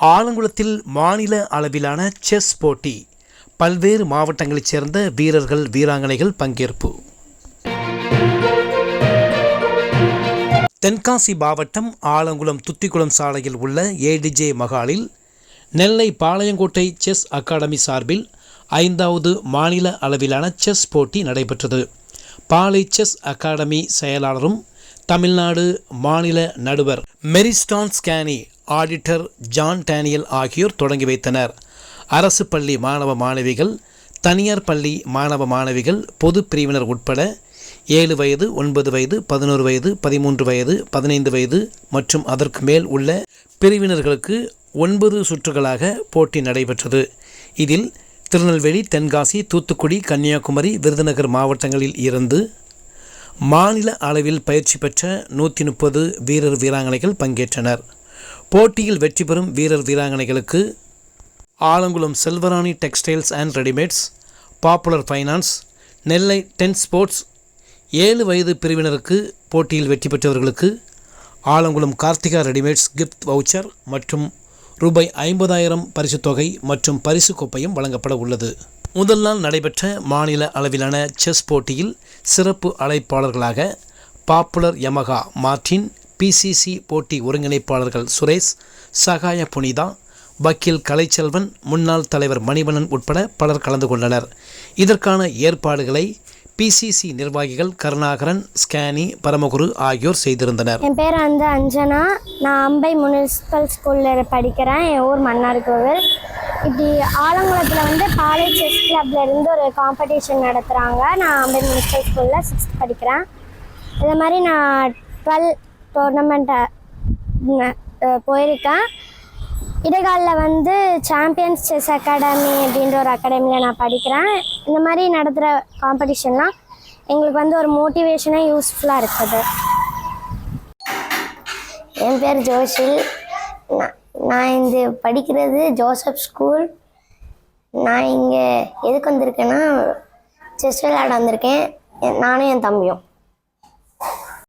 ஆலங்குளத்தில் மாநில அளவிலான செஸ் போட்டி. பல்வேறு மாவட்டங்களைச் சேர்ந்த வீரர்கள் வீராங்கனைகள் பங்கேற்பு. தென்காசி மாவட்டம் ஆலங்குளம் துத்திக்குளம் சாலையில் உள்ள ஏடிஜே மகாலில் நெல்லை பாளையங்கோட்டை செஸ் அகாடமி சார்பில் ஐந்தாவது மாநில அளவிலான செஸ் போட்டி நடைபெற்றது. பாளை செஸ் அகாடமி செயலாளரும் தமிழ்நாடு மாநில நடுவர் மெரிஸ்டான் ஸ்கேனி ஆடிட்டர் ஜான் டேனியல் ஆகியோர் தொடங்கி வைத்தனர். அரசு பள்ளி மாணவ மாணவிகள் தனியார் பள்ளி மாணவ மாணவிகள் பொது பிரிவினர் உட்பட ஏழு வயது ஒன்பது வயது பதினோரு வயது பதிமூன்று வயது பதினைந்து வயது மற்றும் அதற்கு மேல் உள்ள பிரிவினர்களுக்கு ஒன்பது சுற்றுகளாக போட்டி நடைபெற்றது. இதில் திருநெல்வேலி தென்காசி தூத்துக்குடி கன்னியாகுமரி விருதுநகர் மாவட்டங்களில் இருந்து மாநில அளவில் பயிற்சி பெற்ற நூற்றி முப்பது வீரர் வீராங்கனைகள் பங்கேற்றனர். போட்டியில் வெற்றி பெறும் வீரர் வீராங்கனைகளுக்கு Alangulam Selvarani textiles and readymades popular finance Nellai ten sports ஏழு வயது பிரிவினருக்கு போட்டியில் வெற்றி பெற்றவர்களுக்கு Alangulam Karthika readymades gift voucher மற்றும் ரூபாய் ஐம்பதாயிரம் பரிசுத் தொகை மற்றும் பரிசு கோப்பையும் வழங்கப்பட உள்ளது. முதல் நாள் நடைபெற்ற மாநில அளவிலான செஸ் போட்டியில் சிறப்பு அழைப்பாளர்களாக பாப்புலர் யமகா மார்டின் பிசிசி போட்டி ஒருங்கிணைப்பாளர்கள் சுரேஷ் சகாய புனிதா வக்கீல் கலைச்செல்வன் முன்னாள் தலைவர் மணிவண்ணன் உட்பட பலர் கலந்து கொண்டனர். இதற்கான ஏற்பாடுகளை பிசிசி நிர்வாகிகள் கருணாகரன் ஸ்கேனி பரமகுரு ஆகியோர் செய்திருந்தனர். என் பேர் வந்து அஞ்சனா. நான் அம்பை முனிசிபல் ஸ்கூலில் படிக்கிறேன். என் ஊர் மன்னார் கோவில். இப்படி ஆலங்குளத்தில் வந்து பாலை செஸ் கிளப்ல இருந்து ஒரு காம்படிஷன் நடத்துகிறாங்க நான் அம்பை முனிசிபல் ஸ்கூலில் சிக்ஸ்த் படிக்கிறேன். இதே மாதிரி நான் டுவெல் டோர்னமெண்ட்டை போயிருக்கேன். இடைக்காலில் வந்து சாம்பியன்ஸ் செஸ் அகாடமி அப்படின்ற ஒரு அகாடமியில் நான் படிக்கிறேன். இந்த மாதிரி நடத்துகிற காம்படிஷன்லாம் எங்களுக்கு வந்து ஒரு மோட்டிவேஷனாக யூஸ்ஃபுல்லாக இருக்குது. என் பேர் ஜோஷில். நான் நான் இந்த படிக்கிறது ஜோசப் ஸ்கூல். நான் இங்கே எதுக்கு வந்திருக்கேன்னா செஸ் விளையாட வந்திருக்கேன். என்- நானும் என் தம்பியும்.